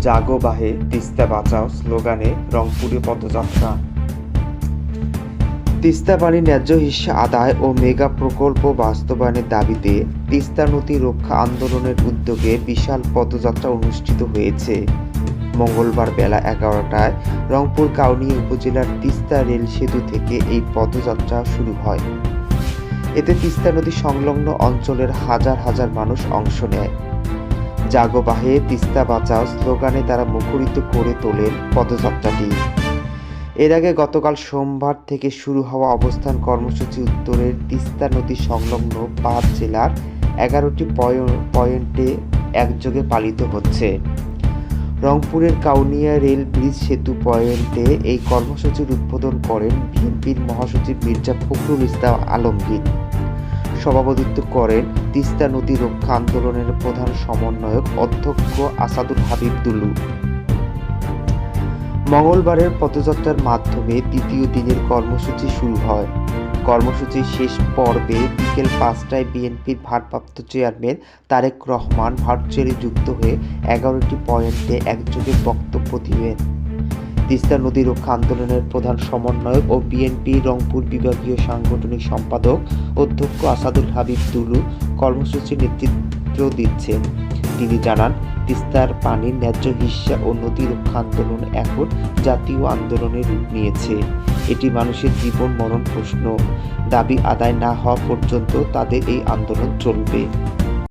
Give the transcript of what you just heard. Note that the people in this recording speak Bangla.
জাগো বাহে, তিস্তা বাঁচাও স্লোগানে রংপুরে পদযাত্রা। তিস্তা পানি ন্যায্য হিস্সা আদায় ও মেগা প্রকল্প বাস্তবায়নের দাবিতে তিস্তা নদী রক্ষা আন্দোলনের উদ্যোগে বিশাল পদযাত্রা অনুষ্ঠিত হয়েছে। মঙ্গলবার বেলা এগারোটায় রংপুর কাউনিয়া উপজেলার তিস্তা রেল সেতু থেকে এই পদযাত্রা শুরু হয়। এতে তিস্তা নদী সংলগ্ন অঞ্চলের হাজার হাজার মানুষ অংশ নেয়। জাগো বাহে, তিস্তা বাঁচাও, স্লোগানে তারা মুখরিত করে তোলেন পদযাত্রাটি। এর আগে গতকাল সোমবার থেকে শুরু হওয়া অবস্থান কর্মসূচি উত্তরের তিস্তা নদী সংলগ্ন পাঁচ জেলার এগারোটি পয়- পয়েন্টে একযোগে পালিত হচ্ছে। রংপুরের কাউনিয়া রেল ব্রিজ সেতু পয়েন্টে এই কর্মসূচির উদ্বোধন করেন বিএনপির মহাসচিব মির্জা ফখরুল ইসলাম আলমগীর। সভাপতিত্ব করেন তিস্তা নদী রক্ষা আন্দোলনের প্রধান সমন্বয়ক অধ্যক্ষ আসাদুল হাবিব দুলু। মঙ্গলবারের পদযাত্রার মাধ্যমে দ্বিতীয় দিনের কর্মসূচি শুরু হয়। কর্মসূচির শেষ পর্বে বিকেল পাঁচটায় বিএনপির ভারপ্রাপ্ত চেয়ারম্যান তারেক রহমান ভার্চুয়ালি যুক্ত হয়ে এগারোটি পয়েন্টে একযোগে বক্তব্য দিবেন তিস্তা নদী রক্ষা আন্দোলনের প্রধান সমন্বয়ক ও বিএনপি রংপুর বিভাগীয় সাংগঠনিক সম্পাদক অধ্যক্ষ আসাদুল হাবিব দুলু কর্মসূচির নেতৃত্ব দিচ্ছেন। তিনি জানান, তিস্তার পানির ন্যায্য হিস্সা ও নদী রক্ষা আন্দোলন এখন জাতীয় আন্দোলনের রূপ নিয়েছে। এটি মানুষের জীবন মরণ প্রশ্ন। দাবি আদায় না হওয়া পর্যন্ত তাদের এই আন্দোলন চলবে।